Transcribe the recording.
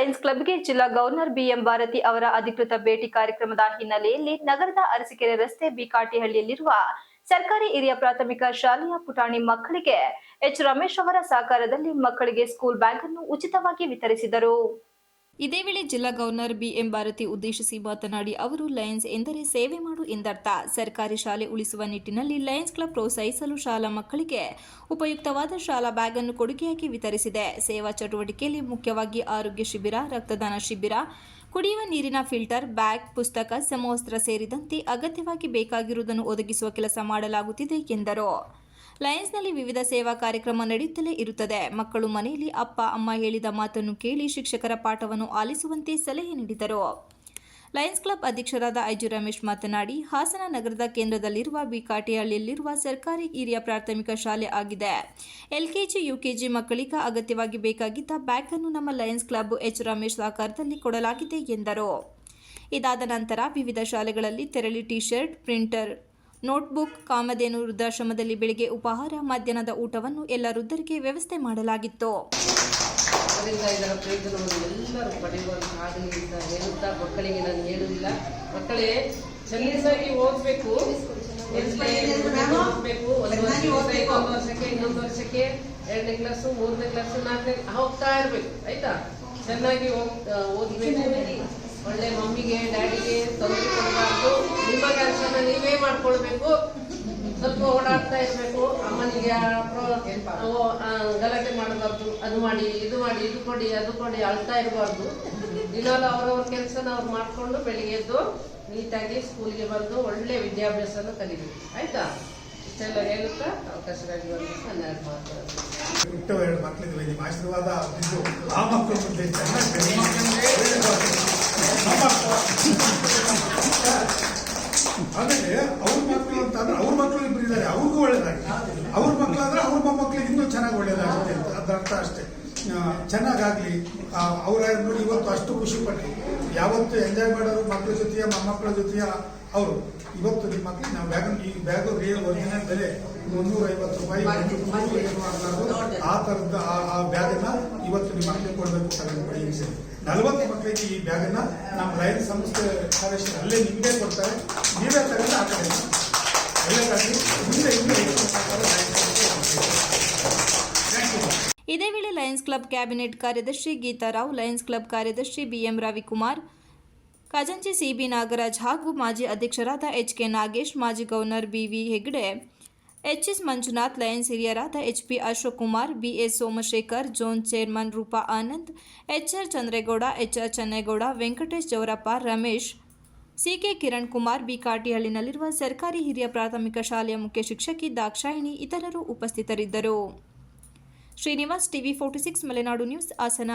ಕಲಬುರಗಿ ಜಿಲ್ಲಾ governor BM Bharati ಅವರ ಅಧಿಕೃತ ಭೇಟಿ ಕಾರ್ಯಕ್ರಮದ ಹಿನ್ನೆಲೆಯಲ್ಲಿ ನಗರದ ಅರಸಿಕೆರೆ ರಸ್ತೆ ಬಿಕಾಟಿಹಳ್ಳಿಯಲ್ಲಿರುವ ಸರ್ಕಾರಿ ಹಿರಿಯ ಪ್ರಾಥಮಿಕ ಶಾಲೆಯ ಪುಟಾಣಿ ಮಕ್ಕಳಿಗೆ ಎಚ್ ರಮೇಶ್ ಅವರ ಸಹಕಾರದಲ್ಲಿ ಮಕ್ಕಳಿಗೆ ಸ್ಕೂಲ್ ಬ್ಯಾಗ್ ಅನ್ನು ಉಚಿತವಾಗಿ ವಿತರಿಸಿದರು. ಇದೇ ವೇಳೆ ಜಿಲ್ಲಾ ಗವರ್ನರ್ ಬಿಎಂ ಭಾರತಿ ಉದ್ದೇಶಿಸಿ ಮಾತನಾಡಿ ಅವರು, ಲಯನ್ಸ್ ಎಂದರೆ ಸೇವೆ ಮಾಡು ಎಂದರ್ಥ. ಸರ್ಕಾರಿ ಶಾಲೆ ಉಳಿಸುವ ನಿಟ್ಟಿನಲ್ಲಿ ಲಯನ್ಸ್ ಕ್ಲಬ್ ಪ್ರೋತ್ಸಾಹಿಸಲು ಶಾಲಾ ಮಕ್ಕಳಿಗೆ ಉಪಯುಕ್ತವಾದ ಶಾಲಾ ಬ್ಯಾಗ್ ಅನ್ನು ಕೊಡುಗೆಯಾಗಿ ವಿತರಿಸಿದೆ. ಸೇವಾ ಚಟುವಟಿಕೆಯಲ್ಲಿ ಮುಖ್ಯವಾಗಿ ಆರೋಗ್ಯ ಶಿಬಿರ, ರಕ್ತದಾನ ಶಿಬಿರ, ಕುಡಿಯುವ ನೀರಿನ ಫಿಲ್ಟರ್, ಬ್ಯಾಗ್, ಪುಸ್ತಕ, ಸಮವಸ್ತ್ರ ಸೇರಿದಂತೆ ಅಗತ್ಯವಾಗಿ ಬೇಕಾಗಿರುವುದನ್ನು ಒದಗಿಸುವ ಕೆಲಸ ಮಾಡಲಾಗುತ್ತಿದೆ ಎಂದರು. ಲಯನ್ಸ್ನಲ್ಲಿ ವಿವಿಧ ಸೇವಾ ಕಾರ್ಯಕ್ರಮ ನಡೆಯುತ್ತಲೇ ಇರುತ್ತದೆ. ಮಕ್ಕಳು ಮನೆಯಲ್ಲಿ ಅಪ್ಪ, ಅಮ್ಮ ಹೇಳಿದ ಮಾತನ್ನು ಕೇಳಿ ಶಿಕ್ಷಕರ ಪಾಠವನ್ನು ಆಲಿಸುವಂತೆ ಸಲಹೆ ನೀಡಿದರು. ಲಯನ್ಸ್ ಕ್ಲಬ್ ಅಧ್ಯಕ್ಷರಾದ ಐಜು ರಮೇಶ್ ಮಾತನಾಡಿ, ಹಾಸನ ನಗರದ ಕೇಂದ್ರದಲ್ಲಿರುವ ಬಿಕಾಟಿಹಳ್ಳಿಯಲ್ಲಿರುವ ಸರ್ಕಾರಿ ಹಿರಿಯ ಪ್ರಾಥಮಿಕ ಶಾಲೆ ಆಗಿದೆ. ಎಲ್ಕೆಜಿ, ಯುಕೆಜಿ ಮಕ್ಕಳಿಗೆ ಅಗತ್ಯವಾಗಿ ಬೇಕಾಗಿದ್ದ ಬ್ಯಾಗ್ ಅನ್ನು ನಮ್ಮ ಲಯನ್ಸ್ ಕ್ಲಬ್ ಎಚ್. ರಮೇಶ್ ಸಹಕಾರದಲ್ಲಿ ಕೊಡಲಾಗಿದೆ ಎಂದರು. ಇದಾದ ನಂತರ ವಿವಿಧ ಶಾಲೆಗಳಲ್ಲಿ ತೆರಳಿ T shirt printer notebook Kamadhenu ವೃದ್ಧಾಶ್ರಮದಲ್ಲಿ ಬೆಳಿಗ್ಗೆ ಉಪಹಾರ ಮಧ್ಯಾಹ್ನದ ಊಟವನ್ನು ಎಲ್ಲ ವೃದ್ಧರಿಗೆ ವ್ಯವಸ್ಥೆ ಮಾಡಲಾಗಿತ್ತು. ಅದರಿಂದ ಇದರ ಪ್ರಯೋಜನವನ್ನು ಎಲ್ಲರೂ ಪಡೆಯುವಂತಾಗಲಿ ಅಂತ ಹೇಳುತ್ತಾ ಮಕ್ಕಳಿಗೆ ನಾನು ಹೇಳುವುದಿಲ್ಲ. ಮಕ್ಕಳೇ ಸಲೀಸಾಗಿ ಓದಬೇಕು. ಓದಬೇಕು. ಒಂದು ವರ್ಷಕ್ಕೆ ಒಂದು ವರ್ಷಕ್ಕೆ ಇನ್ನೊಂದು ವರ್ಷಕ್ಕೆ ಎರಡನೇ ಕ್ಲಾಸು ಮೂರನೇ ಕ್ಲಾಸು ನಾಲ್ಕನೇ ಹೋಗ್ತಾ ಇರ್ಬೇಕು ಆಯ್ತಾ? ಚೆನ್ನಾಗಿ ಓದ್ಬೇಕು. ಒಳ್ಳೆ ಮಮ್ಮಿಗೆ ಡ್ಯಾಡಿಗೆ ತೊಂದರೆ ಕೊಡಬಾರ್ದು. ಕೆಲಸನ ಮಾಡ್ಕೊಳ್ಬೇಕು. ಸ್ವಲ್ಪ ಓಡಾಡ್ತಾ ಇರ್ಬೇಕು. ಅಮ್ಮನಿಗೆ ಗಲಾಟೆ ಮಾಡಬಾರ್ದು. ಅದು ಮಾಡಿ, ಇದು ಮಾಡಿ, ಇದು ಕೊಡಿ, ಅದು ಕೊಡಿ ಅಳ್ತಾ ಇರಬಾರ್ದು. ದಿನಾಲು ಅವ್ರವ್ರ ಕೆಲಸನ ಅವ್ರು ಮಾಡ್ಕೊಂಡು ಬೆಳಿಗ್ಗೆ ಎದ್ದು ನೀಟಾಗಿ ಸ್ಕೂಲ್ಗೆ ಬಂದು ಒಳ್ಳೆ ವಿದ್ಯಾಭ್ಯಾಸನ ಕಲಿಬೇಕು. ಆಯ್ತಾ? ಇಷ್ಟೆಲ್ಲ ಹೇಳುತ್ತಾ? ಅವಕಾಶವಾಗಿ ಬಂದು ಹನ್ನೆರಡು ಮಾತು ಆಶೀರ್ವಾದ ಅವ್ರ ಮಕ್ಕಳು ಅಂತಂದ್ರೆ ಅವ್ರ ಮಕ್ಕಳು ಇಬ್ರು ಇದ್ದಾರೆ. ಅವ್ರಿಗೂ ಒಳ್ಳೇದಾಗಿ ಅವ್ರ ಮಕ್ಕಳಾದ್ರೆ ಅವ್ರ ಮೊಮ್ಮಕ್ಕಳಿಗೆ ಇನ್ನೂ ಚೆನ್ನಾಗಿ ಒಳ್ಳೇದಾಗುತ್ತೆ ಅಂತ. ಅದ್ರ ಅರ್ಥ ಅಷ್ಟೇ. ಚೆನ್ನಾಗಾಗ್ಲಿ. ಅವ್ರ ನೋಡಿ ಇವತ್ತು ಅಷ್ಟು ಖುಷಿ ಪಟ್ಟು ಯಾವತ್ತು ಎಂಜಾಯ್ ಮಾಡೋರು ಮಕ್ಕಳ ಜೊತೆಯ ಮೊಮ್ಮಕ್ಕಳ ಜೊತೆಯ? ಅವರು. ಇವತ್ತು ನಿಮ್ಮ ಮಕ್ಕಳಿಗೆ ನಾವು ಬ್ಯಾಗ್ ಈ ಬ್ಯಾಗ್ ರಿಯಲ್ ಒರಿಜಿನಲ್ ಬೆಲೆ ಮುನ್ನೂರ ಐವತ್ತು ರೂಪಾಯಿ ಆ ಥರದ ಆ- ಬ್ಯಾಗನ್ನ ಇವತ್ತು ನಿಮ್ಮ ಮಕ್ಕಳಿಗೆ ಕೊಡಬೇಕು ಸರಿ ನಲವತ್ತು ಮಕ್ಕಳಿಗೆ ಈ ಬ್ಯಾಗನ್ನ ನಮ್ಮ ಸಂಸ್ಥೆ ಸದಸ್ಯರು ಅಲ್ಲೇ ನಿಮಗೆ ಕೊಡ್ತಾರೆ. ನೀವೇ ತಗೊಂಡು ಆ ಕಡೆ ಒಳ್ಳೆದಾಗಿ ಮುಂದೆ. ಇದೇ ವೇಳೆ ಲಯನ್ಸ್ ಕ್ಲಬ್ ಕ್ಯಾಬಿನೆಟ್ ಕಾರ್ಯದರ್ಶಿ ಗೀತಾರಾವ್ ಲಯನ್ಸ್ ಕ್ಲಬ್ ಕಾರ್ಯದರ್ಶಿ ಬಿಎಂ ರವಿಕುಮಾರ್, ಖಜಾಂಚಿ ಸಿಬಿ ನಾಗರಾಜ್ ಹಾಗೂ ಮಾಜಿ ಅಧ್ಯಕ್ಷರಾದ ಎಚ್ ಕೆ ನಾಗೇಶ್, ಮಾಜಿ governor BV Hegde H S Manjunath, Lions ಹಿರಿಯರಾದ H P Ashok Kumar BS Somashekar, zone chairman Roopa Anand H R Chandregowda H R Chennegowda, Venkatesh Javarappa Ramesh C K Kiran Kumar, B ಕಾಟಿಹಳ್ಳಿನಲ್ಲಿರುವ ಸರ್ಕಾರಿ ಹಿರಿಯ ಪ್ರಾಥಮಿಕ ಶಾಲೆಯ ಮುಖ್ಯ ಶಿಕ್ಷಕಿ ದಾಕ್ಷಾಯಿಣಿ ಇತರರು ಉಪಸ್ಥಿತರಿದ್ದರು. Srinivas TV forty six, Malenadu news, Hassan.